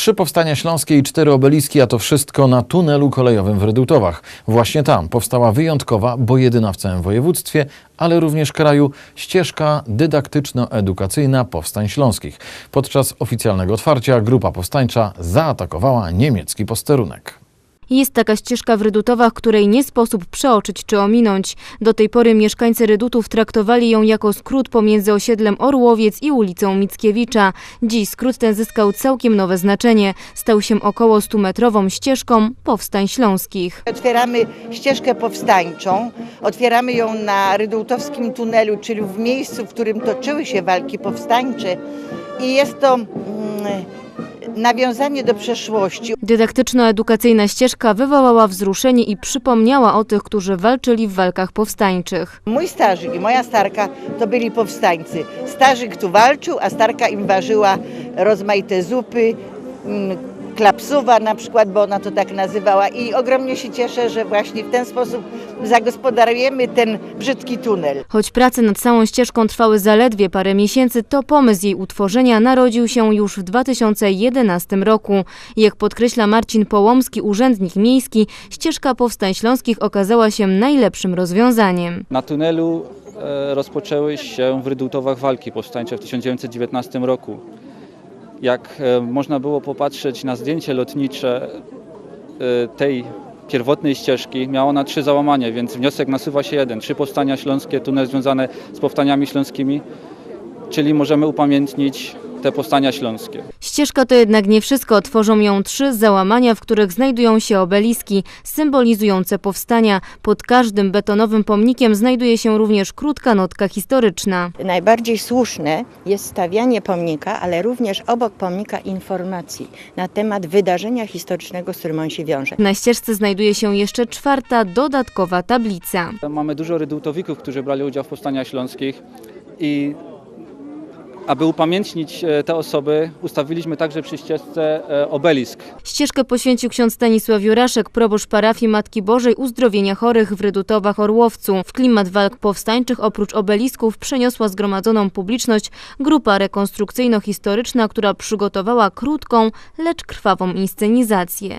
Trzy powstania śląskie i cztery obeliski, a to wszystko na tunelu kolejowym w Rydutowach. Właśnie tam powstała wyjątkowa, bo jedyna w całym województwie, ale również kraju, ścieżka dydaktyczno-edukacyjna powstań śląskich. Podczas oficjalnego otwarcia grupa powstańcza zaatakowała niemiecki posterunek. Jest taka ścieżka w Rydutowach, której nie sposób przeoczyć czy ominąć. Do tej pory mieszkańcy Rydutów traktowali ją jako skrót pomiędzy osiedlem Orłowiec i ulicą Mickiewicza. Dziś skrót ten zyskał całkiem nowe znaczenie. Stał się około 100-metrową ścieżką powstań śląskich. Otwieramy ścieżkę powstańczą, otwieramy ją na Rydultowskim tunelu, czyli w miejscu, w którym toczyły się walki powstańcze i jest to mm, nawiązanie do przeszłości. Dydaktyczno-edukacyjna ścieżka wywołała wzruszenie i przypomniała o tych, którzy walczyli w walkach powstańczych. Mój starzyk i moja starka to byli powstańcy. Starzyk tu walczył, a starka im ważyła rozmaite zupy, mm, klapsuwa na przykład, bo ona to tak nazywała i ogromnie się cieszę, że właśnie w ten sposób zagospodarujemy ten brzydki tunel. Choć prace nad całą ścieżką trwały zaledwie parę miesięcy, to pomysł jej utworzenia narodził się już w 2011 roku. Jak podkreśla Marcin Połomski, urzędnik miejski, ścieżka powstań śląskich okazała się najlepszym rozwiązaniem. Na tunelu e, rozpoczęły się w Rydutowach walki powstańcze w 1919 roku. Jak e, można było popatrzeć na zdjęcie lotnicze e, tej pierwotnej ścieżki, miała ona trzy załamania, więc wniosek nasuwa się jeden. Trzy powstania śląskie, tunel związane z powstaniami śląskimi, czyli możemy upamiętnić te powstania śląskie. Ścieżka to jednak nie wszystko. Tworzą ją trzy załamania, w których znajdują się obeliski symbolizujące powstania. Pod każdym betonowym pomnikiem znajduje się również krótka notka historyczna. Najbardziej słuszne jest stawianie pomnika, ale również obok pomnika informacji na temat wydarzenia historycznego, z którym on się wiąże. Na ścieżce znajduje się jeszcze czwarta, dodatkowa tablica. Mamy dużo rydutowików, którzy brali udział w powstaniach śląskich i aby upamiętnić e, te osoby, ustawiliśmy także przy ścieżce e, obelisk. Ścieżkę poświęcił ksiądz Stanisław Juraszek, proboszcz parafii Matki Bożej Uzdrowienia Chorych w Rydutowach Orłowcu. W klimat walk powstańczych oprócz obelisków przeniosła zgromadzoną publiczność grupa rekonstrukcyjno-historyczna, która przygotowała krótką, lecz krwawą inscenizację.